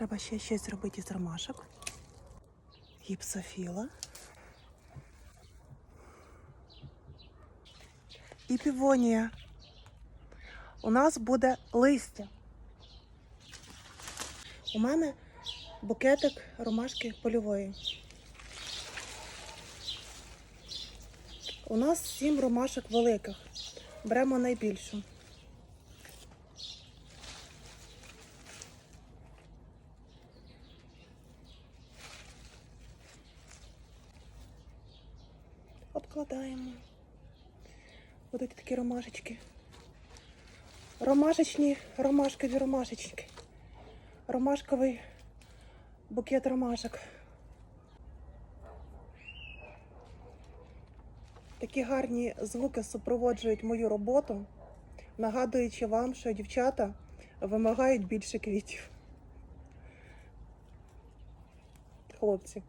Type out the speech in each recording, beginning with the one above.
Треба ще щось зробити із ромашок. Гіпсофіла. І півонія. У нас буде листя. У мене букетик ромашки польової. У нас сім ромашок великих. Беремо найбільшу. Обкладаємо. Будуть такі ромашечки. Ромашечні, ромашкові ромашечки. Ромашковий букет ромашок. Такі гарні звуки супроводжують мою роботу, нагадуючи вам, що дівчата вимагають більше квітів. Хлопці.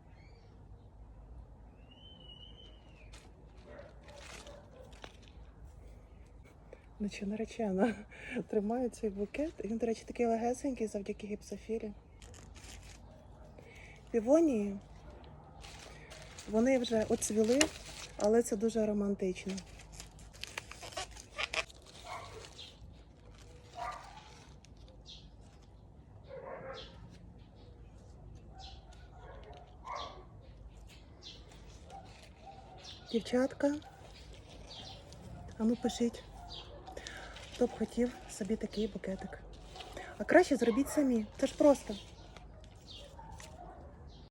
Ну що, наречена, тримаю цей букет. Він, до речі, такий легесенький завдяки гіпсофілі. Півонії, вони вже оцвіли, але це дуже романтично. Дівчатка, а ну пишіть, хто б хотів собі такий букетик. А краще зробіть самі. Це ж просто.